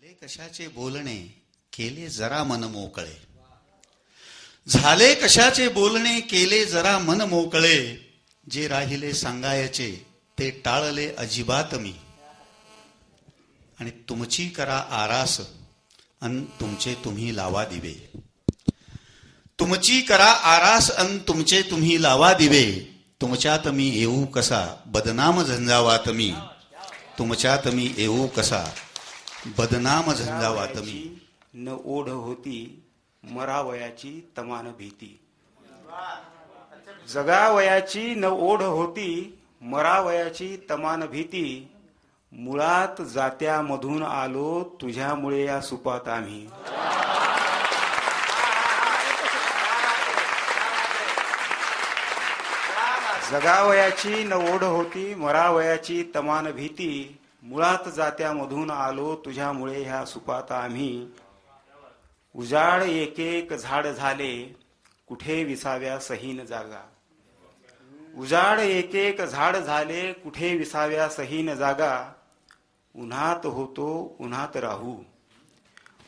झाले कशाचे बोलणे? केले जरा मन मोकळे. झाले कशाचे बोलणे? केले जरा मन मोकळे. जे राहिले सांगायचे ते टाळले अजिबात मी. आणि तुमची करा आरास अन तुमचे तुम्ही लावा दिवे. तुमची करा आरास अन तुमचे तुम्ही लावा दिवे. तुमच्यात मी येऊ कसा? बदनाम झंझावात मी. तुमच्यात मी येऊ कसा? बदनाम झंझावात वातमी न ओढ होती मरावयाची तमान भीती. जगावयाची न ओढ होती मरावयाची तमान भीती. मुळात जात्यामधून आलो तुझ्यामुळे या सुपात आम्ही. जगावयाची न ओढ होती मरावयाची तमान भीती. मुळात जात्यामधून आलो तुझ्यामुळे ह्या सुपात आम्ही. उजाड एक एक झाड झाले कुठे विसाव्या सहीन जागा? उजाड एक एक झाड झाले कुठे विसाव्या सहीन जागा? उन्हात होतो उन्हात राहू.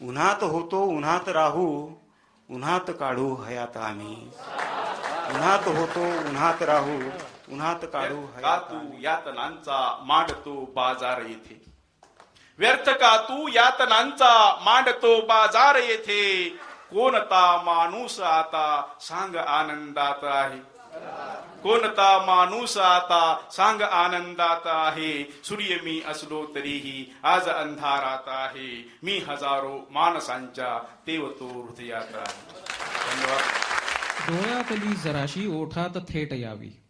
उन्हात होतो उन्हात राहू उन्हात काढू हयात आम्ही. उन्हात होतो उन्हात राहू. उन्हात काढू का तू. यातनांचा मांडतो बाजार येथे. व्यर्थ का तू यातनांचा मांडतो बाजार येथे. कोणता माणूस आता सांग आनंदात आहे? कोणता माणूस आता सांग आनंदात आहे? सूर्य मी असलो तरीही आज अंधारात आहे. मी हजारो माणसांच्या तेवतो हृदयात आहे. धन्यवाद. डोळ्यातली जराशी ओठात थेट यावी.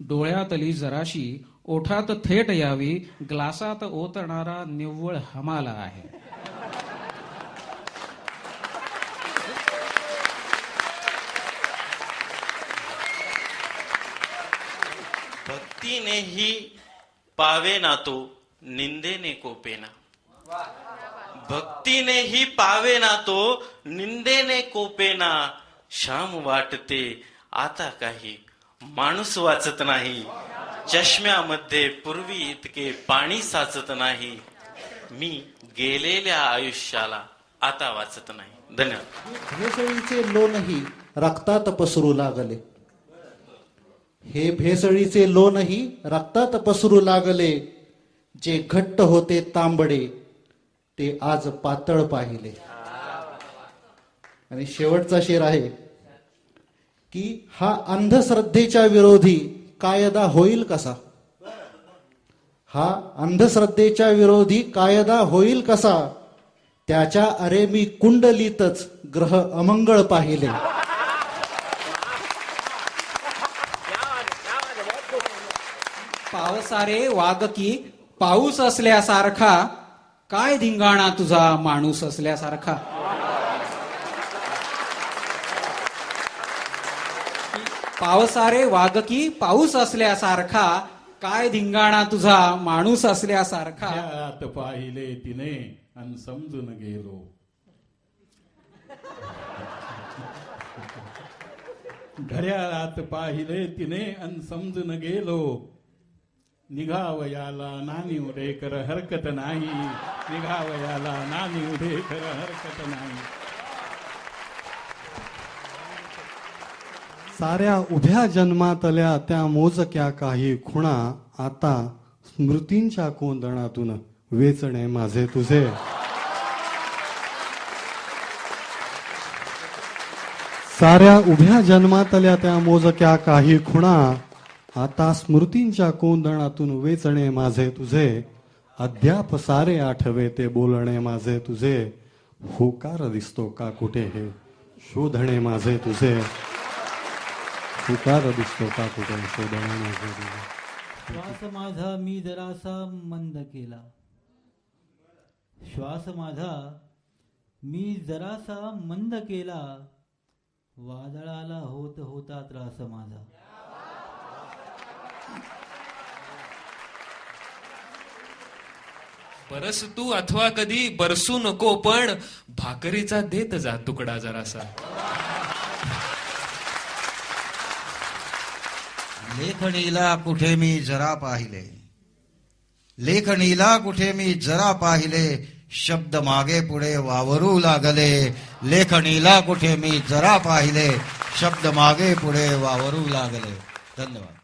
डोळ्यातली जराशी ओठात थेट यावी ग्लासात ओतणारा निव्वळ हमाला आहे. भक्तीनेही पावे ना तो निंदेने कोपेना. भक्तीनेही पावे ना तो निंदेने कोपेना. श्याम वाटते आता काही माणूस वाचत नाही. चष्म्यामध्ये पूर्वी इतके पाणी साचत नाही. मी गेलेल्या आयुष्याला आता वाचत नाही. धन्यवाद. भेसळीचे लोणही रक्तात पसरू लागले. हे भेसळीचे लोणही रक्तात पसरू लागले. जे घट्ट होते तांबडे ते आज पातळ पाहिले. आणि शेवटचा शेर आहे की हा अंधश्रद्धेच्या विरोधी कायदा होईल कसा? हा अंधश्रद्धेच्या विरोधी कायदा होईल कसा? त्याच्या अरे मी कुंडलीतच ग्रह अमंगळ पाहिले. पावसारे वागकी पाऊस असल्यासारखा काय धिंगाणा तुझा माणूस असल्यासारखा? पावसारे वागकी पाऊस असल्यासारखा काय धिंगाणा तुझा माणूस असल्यासारखा. पाहिले तिने आणि समजून गेलो. घड्याळात पाहिले तिने आणि समजून गेलो. निघावयाला नानी उडे कर हरकत नाही. निघावयाला नानी उडे कर हरकत नाही. साऱ्या उभ्या जन्मातल्या त्या मोजक्या काही खुणा आता स्मृतींच्या कोंदणातून वेचणे माझे तुझे. साऱ्या उभ्या जन्मातल्या त्या मोजक्या काही खुणा आता स्मृतींच्या कोंदणातून वेचणे माझे तुझे. अद्याप सारे आठवे ते बोलणे माझे तुझे. होकार दिसतो का कुठे हे? शोधणे माझे तुझे. दिसतो का कुठे श्वास माझा मी जरासा मंद केला. श्वास माझा मी जरासा मंद केला. वादळाला होत होता त्रास माझा. बरस तू अथवा कधी बरसू नको पण भाकरीचा देत जा तुकडा जरासा. लेखणीला कुठे मी जरा पाहिले. लेखणीला कुठे मी जरा पाहिले शब्द मागे पुढे वावरू लागले. लेखणीला कुठे मी जरा पाहिले शब्द मागे पुढे वावरू लागले. धन्यवाद.